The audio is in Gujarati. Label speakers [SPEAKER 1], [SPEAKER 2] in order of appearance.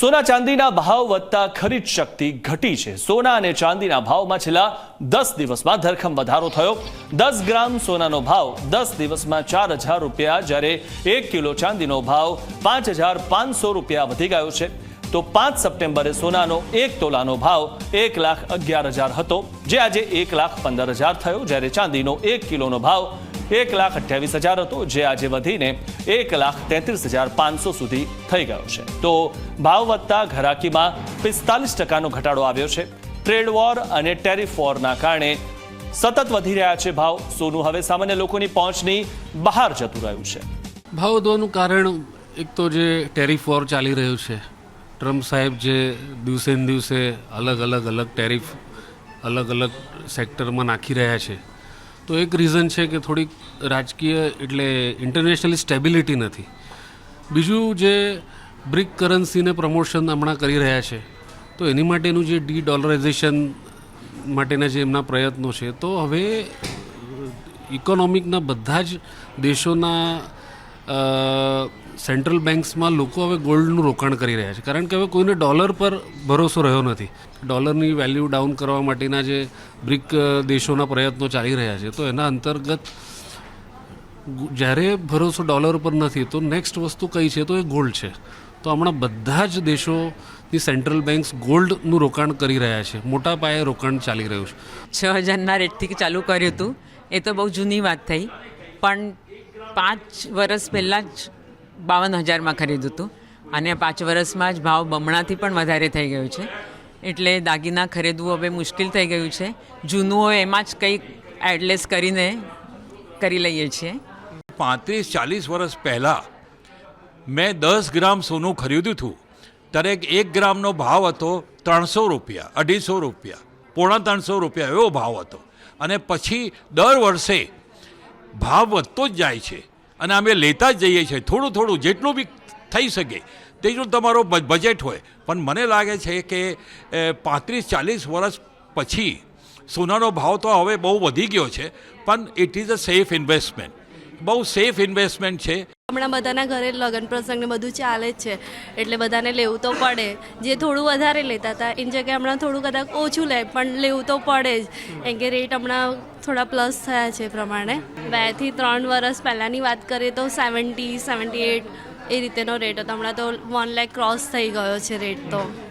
[SPEAKER 1] સોના ચાંદીના ભાવ વધતા ખરીદ શક્તિ ઘટી છે. સોના અને ચાંદીના ભાવમાં છેલ્લા દસ દિવસમાં ધરખમ વધારો થયો. દસ ગ્રામ સોનાનો ભાવ દસ દિવસમાં ચાર હજાર રૂપિયા, જ્યારે એક કિલો ચાંદીનો ભાવ પાંચ હજાર પાંચસો રૂપિયા વધી ગયો છે. તો પાંચ સપ્ટેમ્બરે સોનાનો એક તોલાનો ભાવ એક લાખ અગિયાર હજાર હતો. જે આજે એક લાખ પંદર હજાર થયો, જ્યારે ચાંદીનો એક કિલોનો ભાવ એક લાખ અઠ્યાવીસ હજાર હતો, જે આજે વધીને એક લાખ તેત્રીસ હજાર પાંચસો સુધી થઈ ગયો છે. તો ભાવ વધતા ઘરાકીમાં પિસ્તાલીસ ટકાનો ઘટાડો આવ્યો છે. ટ્રેડ વોર અને ટેરિફ વોરના કારણે સતત વધી રહ્યા છે ભાવ. સોનું હવે સામાન્ય લોકોની પહોંચની બહાર જતું રહ્યું છે.
[SPEAKER 2] ભાવ વધવાનું કારણ એક તો જે ટેરિફ વોર ચાલી રહ્યું છે. ટ્રમ્પ સાહેબ જે દિવસે દિવસે અલગ અલગ અલગ ટેરિફ અલગ અલગ સેક્ટરમાં નાખી રહ્યા છે. તો એક રીઝન છે કે થોડીક રાજકીય એટલે ઇન્ટરનેશનલ સ્ટેબિલિટી નથી. બીજું જે બ્રિક કરન્સીને પ્રમોશન હમણાં કરી રહ્યા છે, તો એની માટેનું જે ડી ડોલરાઇઝેશન માટેના જે એમના પ્રયત્નો છે, તો હવે ઇકોનોમિકના બધા જ દેશોના સેન્ટ્રલ બેન્ક્સમાં લોકો હવે ગોલ્ડનું રોકાણ કરી રહ્યા છે. કારણ કે હવે કોઈને ડોલર પર ભરોસો રહ્યો નથી. ડોલરની વેલ્યુ ડાઉન કરવા માટેના જે બ્રિક દેશોના પ્રયત્નો ચાલી રહ્યા છે, તો એના અંતર્ગત જ્યારે ભરોસો ડોલર પર નથી, તો નેક્સ્ટ વસ્તુ કઈ છે? તો એ ગોલ્ડ છે. તો હમણાં બધા જ દેશોની સેન્ટ્રલ બેન્ક્સ ગોલ્ડનું રોકાણ કરી રહ્યા છે. મોટા પાયે રોકાણ ચાલી રહ્યું છે.
[SPEAKER 3] છ હજારના રેટથી ચાલુ કર્યું હતું. એ તો બહુ જૂની વાત થઈ. પણ પાંચ વર્ષ પહેલાં જ બાવન હજારમાં ખરીદ્યું હતું. અને પાંચ વર્ષમાં જ ભાવ બમણાથી પણ વધારે થઈ ગયું છે. એટલે દાગીના ખરીદવું હવે મુશ્કેલ થઈ ગયું છે. જૂનું હોય એમાં જ કંઈક એડલેસ કરીને કરી લઈએ છીએ.
[SPEAKER 4] પાંત્રીસ, ચાલીસ વર્ષ પહેલાં મેં દસ ગ્રામ સોનું ખરીદ્યું હતું. ત્યારે એક ગ્રામનો ભાવ હતો ત્રણસો રૂપિયા, અઢીસો રૂપિયા, પોણા ત્રણસો રૂપિયા એવો ભાવ હતો. અને પછી દર વર્ષે ભાવ વધતો જ જાય છે. અને અમે લેતા જ જઈએ છીએ. થોડું થોડું જેટલું બી થઈ શકે, તેટલું તમારો બજેટ હોય. પણ મને લાગે છે કે પાંત્રીસ ચાલીસ વર્ષ પછી સોનાનો ભાવ તો હવે બહુ વધી ગયો છે. પણ it is a safe investment બહુ સેફ ઇન્વેસ્ટમેન્ટ છે.
[SPEAKER 5] હમણાં બધાના ઘરે લગ્ન પ્રસંગને બધું ચાલે જ છે. એટલે બધાને લેવું તો પડે. જે થોડું વધારે લેતા હતા, એની જગ્યાએ હમણાં થોડું કદાચ ઓછું લે, પણ લેવું તો પડે જ. કેમ કે રેટ હમણાં થોડા પ્લસ થયા છે પ્રમાણે. બેથી ત્રણ વર્ષ પહેલાંની વાત કરીએ તો સેવન્ટી સેવન્ટી એટ એ રીતેનો રેટ હતો. હમણાં તો વન લેખ ક્રોસ થઈ ગયો છે રેટ તો.